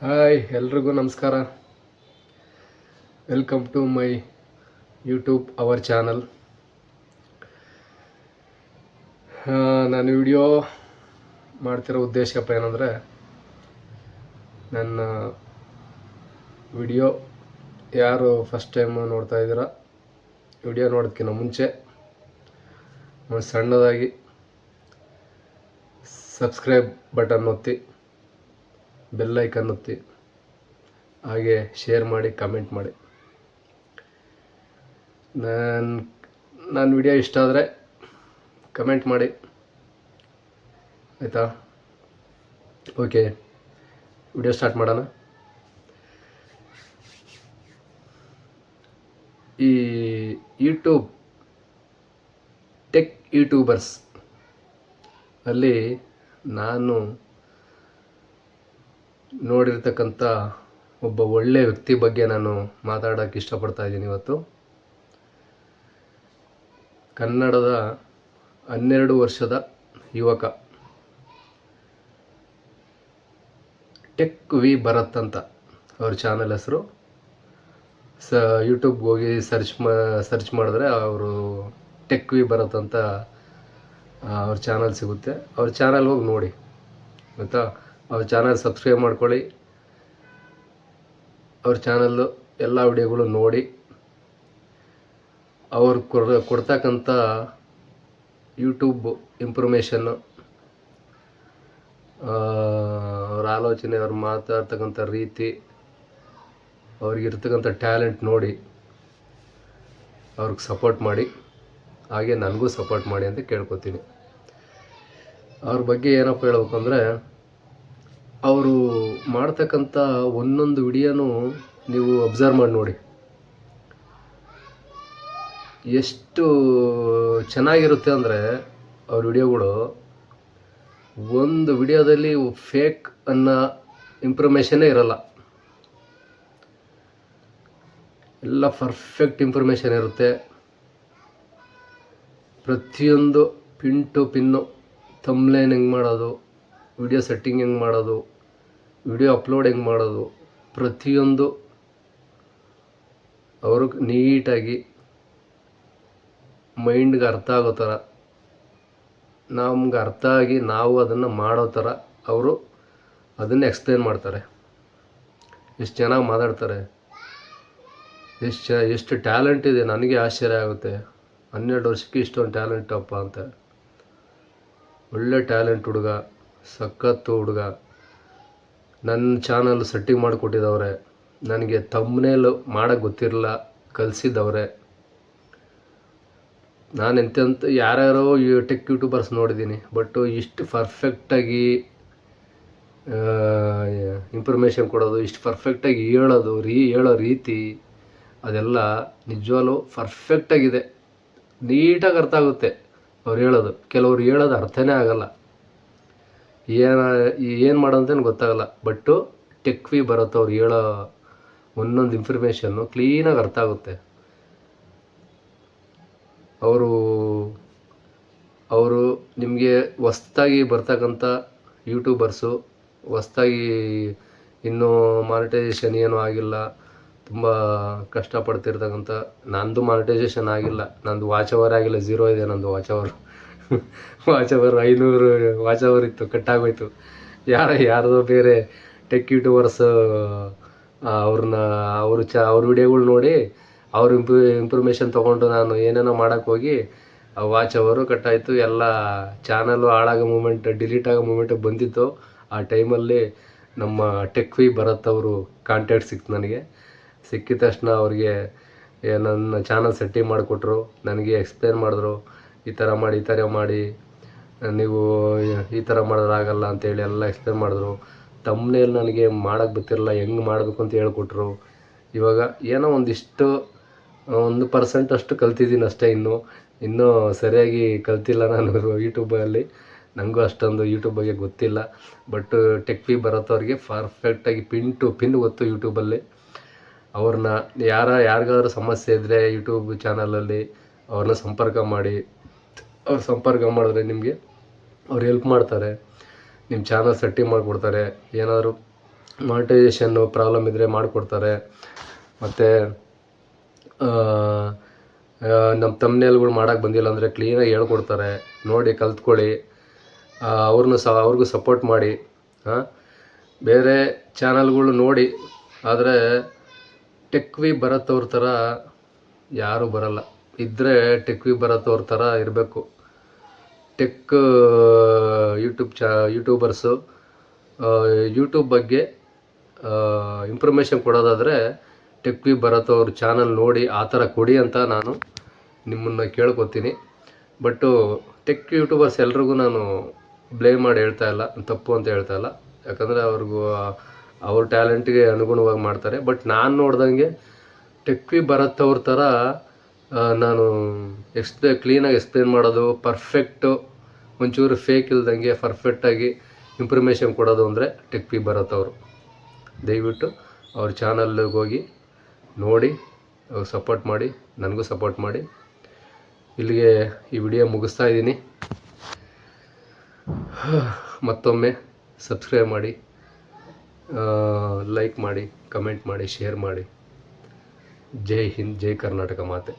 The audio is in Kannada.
ಹಾಯ್, ಎಲ್ರಿಗೂ ನಮಸ್ಕಾರ. Welcome to my YouTube our channel ನಾನು ವಿಡಿಯೋ ಮಾಡ್ತಿರೋ ಉದ್ದೇಶಪ್ಪ ಏನಂದರೆ, ನನ್ನ ವಿಡಿಯೋ ಯಾರು ಫಸ್ಟ್ ಟೈಮ್ ನೋಡ್ತಾ ಇದ್ದೀರಾ ವಿಡಿಯೋ ನೋಡೋದಕ್ಕಿಂತ ಮುಂಚೆ ಸಣ್ಣದಾಗಿ ಸಬ್ಸ್ಕ್ರೈಬ್ ಬಟನ್ ಒತ್ತಿ. ಬೆಲ್ ಐಕನ್ ಒತ್ತಿ ಹಾಗೆ ಶೇರ್ ಮಾಡಿ ಕಮೆಂಟ್ ಮಾಡಿ. ನನ್ನ ನನ್ನ ವಿಡಿಯೋ ಇಷ್ಟ ಆದರೆ ಕಮೆಂಟ್ ಮಾಡಿ. ಆಯಿತಾ? ಓಕೆ ವಿಡಿಯೋ ಸ್ಟಾರ್ಟ್ ಮಾಡೋಣ. ಈ ಯೂಟ್ಯೂಬ್ ಟೆಕ್ ಯೂಟ್ಯೂಬರ್ಸ್ ಅಲ್ಲಿ ನಾನು ನೋಡಿರ್ತಕ್ಕಂಥ ಒಬ್ಬ ಒಳ್ಳೆಯ ವ್ಯಕ್ತಿ ಬಗ್ಗೆ ನಾನು ಮಾತಾಡೋಕ್ಕೆ ಇಷ್ಟಪಡ್ತಾ ಇದ್ದೀನಿ ಇವತ್ತು. ಕನ್ನಡದ ಹನ್ನೆರಡು ವರ್ಷದ ಯುವಕ. ಟೆಕ್ ವಿ ಭರತ್ ಅಂತ ಅವ್ರ ಚಾನಲ್ ಹೆಸರು. ಸ ಯೂಟ್ಯೂಬ್ಗೆ ಹೋಗಿ ಸರ್ಚ್ ಮಾ, ಸರ್ಚ್ ಮಾಡಿದ್ರೆ ಅವರು ಟೆಕ್ ವಿ ಭರತ್ ಅಂತ ಅವ್ರ ಚಾನಲ್ ಸಿಗುತ್ತೆ. ಅವ್ರ ಚಾನಲ್ ಹೋಗಿ ನೋಡಿ. ಗೊತ್ತಾ? ಅವ್ರ ಚಾನಲ್ ಸಬ್ಸ್ಕ್ರೈಬ್ ಮಾಡ್ಕೊಳ್ಳಿ. ಅವ್ರ ಚಾನಲ್ಲು ಎಲ್ಲ ವಿಡಿಯೋಗಳು ನೋಡಿ. ಅವರು ಕೊಡ, ಕೊಡ್ತಕ್ಕಂಥ ಯೂಟ್ಯೂಬ್ ಇನ್ಫಾರ್ಮೇಷನ್ನು ಅವ್ರ ಆಲೋಚನೆ, ಅವ್ರು ಮಾತಾಡ್ತಕ್ಕಂಥ ರೀತಿ ಅವ್ರಿಗಿರ್ತಕ್ಕಂಥ ಟ್ಯಾಲೆಂಟ್ ನೋಡಿ ಅವ್ರಿಗೆ ಸಪೋರ್ಟ್ ಮಾಡಿ. ಹಾಗೆ ನನಗೂ ಸಪೋರ್ಟ್ ಮಾಡಿ ಅಂತ ಕೇಳ್ಕೊತೀನಿ. ಅವ್ರ ಬಗ್ಗೆ ಏನಪ್ಪ ಹೇಳ್ಬೇಕಂದ್ರೆ ಅವರು ಮಾಡ್ತಕ್ಕಂಥ ಒಂದೊಂದು ವಿಡಿಯೋನೂ ನೀವು ಅಬ್ಸರ್ವ್ ಮಾಡಿ ನೋಡಿ. ಎಷ್ಟು ಚೆನ್ನಾಗಿರುತ್ತೆ ಅಂದರೆ ಅವ್ರ ವಿಡಿಯೋಗಳು. ಒಂದು ವಿಡಿಯೋದಲ್ಲಿ ಫೇಕ್ ಅನ್ನೋ ಇನ್ಫಾರ್ಮೇಷನ್ನೇ ಇರಲ್ಲ. ಎಲ್ಲ ಪರ್ಫೆಕ್ಟ್ ಇನ್ಫಾರ್ಮೇಷನ್ ಇರುತ್ತೆ. ಪ್ರತಿಯೊಂದು ಪಿನ್ ಟು ಪಿನ್ನು ತಮ್ಲೈನ್ ಹೆಂಗೆ ಮಾಡೋದು ವಿಡಿಯೋ ಸೆಟ್ಟಿಂಗ್ ಹೆಂಗೆ ಮಾಡೋದು ವಿಡಿಯೋ ಅಪ್ಲೋಡ್ ಹೆಂಗೆ ಮಾಡೋದು? ಪ್ರತಿಯೊಂದು ಅವರು ನೀಟಾಗಿ ಮೈಂಡ್ಗೆ ಅರ್ಥ ಆಗೋ ಥರ, ನಮ್ಗೆ ಅರ್ಥ ಆಗಿ ನಾವು ಅದನ್ನು ಮಾಡೋ ಥರ ಅವರು ಅದನ್ನು ಎಕ್ಸ್ಪ್ಲೇನ್ ಮಾಡ್ತಾರೆ. ಎಷ್ಟು ಚೆನ್ನಾಗಿ ಮಾತಾಡ್ತಾರೆ. ಎಷ್ಟು ಚ, ಎಷ್ಟು ಟ್ಯಾಲೆಂಟ್ ಇದೆ, ನನಗೆ ಆಶ್ಚರ್ಯ ಆಗುತ್ತೆ. ಹನ್ನೆರಡು ವರ್ಷಕ್ಕೆ ಇಷ್ಟೊಂದು ಟ್ಯಾಲೆಂಟ್ ಅಪ್ಪ ಅಂತ. ಒಳ್ಳೆ ಟ್ಯಾಲೆಂಟ್ ಹುಡುಗ, ಸಖತ್ತು ಹುಡುಗ. ನನ್ನ ಚಾನಲ್ ಸೆಟ್ಟಿಂಗ್ ಮಾಡಿಕೊಟ್ಟಿದ್ದವ್ರೆ ನನಗೆ ತಮ್ಮನೇಲು ಮಾಡೋಕ್ಕೆ ಗೊತ್ತಿರಲ್ಲ ಕಲಿಸಿದ್ದವ್ರೆ. ನಾನು ಎಂತೆಂತ, ಯಾರ್ಯಾರೋ ಟೆಕ್ ಯೂಟ್ಯೂಬರ್ಸ್ ನೋಡಿದ್ದೀನಿ ಬಟ್ ಇಷ್ಟು ಪರ್ಫೆಕ್ಟಾಗಿ ಇನ್ಫಾರ್ಮೇಷನ್ ಕೊಡೋದು, ಇಷ್ಟು ಪರ್ಫೆಕ್ಟಾಗಿ ಹೇಳೋದು, ರೀ, ಹೇಳೋ ರೀತಿ, ಅದೆಲ್ಲ ನಿಜವಾಗ್ಲೂ ಪರ್ಫೆಕ್ಟಾಗಿದೆ ನೀಟಾಗಿ ಅರ್ಥ ಆಗುತ್ತೆ ಅವ್ರು ಹೇಳೋದು. ಕೆಲವ್ರು ಹೇಳೋದು ಅರ್ಥನೇ ಆಗಲ್ಲ. ಏನು ಏನು ಮಾಡೋದಂತೇನು ಗೊತ್ತಾಗಲ್ಲ. ಬಟ್ಟು ಟೆಕ್ವಿ ಬರುತ್ತೆ ಅವ್ರು ಹೇಳೋ ಒಂದೊಂದು ಇನ್ಫಾರ್ಮೇಷನ್ನು ಕ್ಲೀನಾಗಿ ಅರ್ಥ ಆಗುತ್ತೆ. ಅವರು ಅವರು ನಿಮಗೆ ಹೊಸ್ದಾಗಿ ಬರ್ತಕ್ಕಂಥ ಯೂಟ್ಯೂಬರ್ಸು ಹೊಸ್ದಾಗಿ ಇನ್ನೂ ಮಾನಿಟೈಸೇಷನ್ ಏನೂ ಆಗಿಲ್ಲ. ತುಂಬ ಕಷ್ಟಪಡ್ತಿರ್ತಕ್ಕಂಥ, ನಂದು ಮಾನಿಟೈಸೇಷನ್ ಆಗಿಲ್ಲ. ನಂದು ವಾಚ್ ಅವರ್ ಆಗಿಲ್ಲ ಝೀರೋ ಇದೆ ನಂದು ವಾಚ್ ಅವರ್ ವಾಚ್ ಅವರ್ ಐನೂರು ವಾಚ್ ಅವರ್ ಇತ್ತು ಕಟ್ಟಾಗೋಯ್ತು. ಯಾರ, ಯಾರ್ದೋ ಬೇರೆ ಟೆಕ್ ಯೂಟ್ಯೂಬರ್ಸ್ ಅವ್ರನ್ನ, ಅವರು ಚ, ಅವ್ರ ವಿಡಿಯೋಗಳು ನೋಡಿ ಅವ್ರ ಇಂಪ್ರೂ ಇಂಪ್ರೂಮೇಷನ್ ತೊಗೊಂಡು ನಾನು ಏನೇನೋ ಮಾಡೋಕ್ಕೆ ಹೋಗಿ, ಆ ವಾಚ್ ಅವರು ಕಟ್ಟಾಯಿತು. ಎಲ್ಲ ಚಾನಲ್ಲು ಹಾಳಾಗೋ ಮೂಮೆಂಟ್ ಡಿಲೀಟ್ ಆಗೋ ಮೂಮೆಂಟ್ ಬಂದಿತ್ತು. ಆ ಟೈಮಲ್ಲಿ ನಮ್ಮ ಟೆಕ್ ವಿ ಭರತ್ ಅವರು ಕಾಂಟ್ಯಾಕ್ಟ್ ಸಿಕ್ತು ನನಗೆ. ಸಿಕ್ಕಿದ ತಕ್ಷಣ ಅವ್ರಿಗೆ ನನ್ನ ಚಾನಲ್ ಸೆಟ್ಟಿಂಗ್ ಮಾಡಿಕೊಟ್ರು. ನನಗೆ ಎಕ್ಸ್ಪ್ಲೇನ್ ಮಾಡಿದ್ರು. ಈ ಥರ ಮಾಡಿ, ಈ ಥರ ಮಾಡಿ, ನೀವು ಈ ಥರ ಮಾಡಿದ್ರೆ ಆಗಲ್ಲ ಅಂತೇಳಿ ಎಲ್ಲ ಎಕ್ಸ್ಪ್ಲೇನ್ ಮಾಡಿದ್ರು. ತಮ್ಮನೇಲಿ ನನಗೆ ಮಾಡೋಕ್ಕೆ ಗೊತ್ತಿರಲ್ಲ ಹೆಂಗೆ ಮಾಡಬೇಕು ಅಂತ ಹೇಳ್ಕೊಟ್ರು. ಇವಾಗ ಏನೋ ಒಂದಿಷ್ಟು, ಒಂದು ಪರ್ಸೆಂಟ್ ಅಷ್ಟು ಕಲ್ತಿದ್ದೀನಿ ಅಷ್ಟೇ ಇನ್ನು. ಇನ್ನೂ ಸರಿಯಾಗಿ ಕಲ್ತಿಲ್ಲ ನಾನು ಯೂಟ್ಯೂಬಲ್ಲಿ ನನಗೂ ಅಷ್ಟೊಂದು ಯೂಟ್ಯೂಬ್ ಬಗ್ಗೆ ಗೊತ್ತಿಲ್ಲ. ಬಟ್ ಟೆಕ್ ಪಿ ಬರತ್ತವ್ರಿಗೆ ಪರ್ಫೆಕ್ಟಾಗಿ ಪಿನ್ ಟು ಪಿನ್ ಗೊತ್ತು ಯೂಟ್ಯೂಬಲ್ಲಿ ಅವ್ರನ್ನ, ಯಾರ, ಯಾರಿಗಾದ್ರೂ ಸಮಸ್ಯೆ ಇದ್ದರೆ ಯೂಟ್ಯೂಬ್ ಚಾನಲಲ್ಲಿ ಅವ್ರನ್ನ ಸಂಪರ್ಕ ಮಾಡಿ. ಅವ್ರು ಸಂಪರ್ಕ ಮಾಡಿದ್ರೆ ನಿಮಗೆ, ಅವ್ರು ಹೆಲ್ಪ್ ಮಾಡ್ತಾರೆ ನಿಮ್ಮ ಚಾನಲ್ ಸೆಟ್ಟಿಂಗ್ ಮಾಡಿಕೊಡ್ತಾರೆ, ಏನಾದರೂ ಮಾನಿಟೈಸೇಷನ್ನು ಪ್ರಾಬ್ಲಮ್ ಇದ್ದರೆ ಮಾಡಿಕೊಡ್ತಾರೆ. ಮತ್ತು ನಮ್ಮ ತಮ್ಮನೆಲ್ಗಳು ಮಾಡೋಕ್ಕೆ ಬಂದಿಲ್ಲ ಅಂದರೆ ಕ್ಲೀನಾಗಿ ಹೇಳ್ಕೊಡ್ತಾರೆ. ನೋಡಿ, ಕಲ್ತ್ಕೊಳ್ಳಿ. ಅವ್ರನ್ನೂ ಸಹ ಅವ್ರಿಗೂ ಸಪೋರ್ಟ್ ಮಾಡಿ. ಹಾಂ ಬೇರೆ ಚಾನಲ್ಗಳು ನೋಡಿ. ಆದರೆ ಟೆಕ್ವಿ ಬರತ್ತವ್ರ ಥರ ಯಾರೂ ಬರಲ್ಲ. ಇದ್ದರೆ ಟೆಕ್ವಿ ಬರತ್ತವ್ರ ಥರ ಇರಬೇಕು. ಟೆಕ್ ಯೂಟ್ಯೂಬ್ ಚಾ ಯೂಟ್ಯೂಬರ್ಸು ಯೂಟ್ಯೂಬ್ ಬಗ್ಗೆ ಇನ್ಫಾರ್ಮೇಷನ್ ಕೊಡೋದಾದರೆ ಟೆಕ್ವಿ ಭರತ್ ಅವ್ರ ಚಾನಲ್ ನೋಡಿ ಆ ಥರ ಕೊಡಿ ಅಂತ ನಾನು ನಿಮ್ಮನ್ನು ಕೇಳ್ಕೊತೀನಿ. ಬಟ್ಟು ಟೆಕ್ ಯೂಟ್ಯೂಬರ್ಸ್ ಎಲ್ರಿಗೂ ನಾನು ಬ್ಲೇಮ್ ಮಾಡಿ ಹೇಳ್ತಾ ಇಲ್ಲ, ತಪ್ಪು ಅಂತ ಹೇಳ್ತಾ ಇಲ್ಲ. ಯಾಕಂದರೆ ಅವ್ರಿಗೂ ಅವ್ರ ಟ್ಯಾಲೆಂಟ್ಗೆ ಅನುಗುಣವಾಗಿ ಮಾಡ್ತಾರೆ. ಬಟ್ ನಾನು ನೋಡ್ದಂಗೆ ಟೆಕ್ವಿ ಭರತ್ ಅವ್ರ ಥರ ನಾನು ಎಕ್ಸ್ಪ್ಲೇ ಕ್ಲೀನಾಗಿ ಎಕ್ಸ್ಪ್ಲೇನ್ ಮಾಡೋದು ಪರ್ಫೆಕ್ಟು ಒಂಚೂರು ಫೇಕ್ ಇಲ್ದಂಗೆ ಪರ್ಫೆಕ್ಟಾಗಿ ಇಂಪ್ರಮೇಷನ್ ಕೊಡೋದು ಅಂದರೆ ಟೆಕ್ ಪಿ ಭರತ್ ಅವರು. ದಯವಿಟ್ಟು ಅವ್ರ ಚಾನಲ್ಗೆ ಹೋಗಿ ನೋಡಿ ಸಪೋರ್ಟ್ ಮಾಡಿ, ನನಗೂ ಸಪೋರ್ಟ್ ಮಾಡಿ. ಇಲ್ಲಿಗೆ ಈ ವಿಡಿಯೋ ಮುಗಿಸ್ತಾ ಇದ್ದೀನಿ. ಮತ್ತೊಮ್ಮೆ ಸಬ್ಸ್ಕ್ರೈಬ್ ಮಾಡಿ ಲೈಕ್ ಮಾಡಿ ಕಮೆಂಟ್ ಮಾಡಿ ಶೇರ್ ಮಾಡಿ. ಜೈ ಹಿಂದ್, ಜೈ ಕರ್ನಾಟಕ ಮಾತೆ.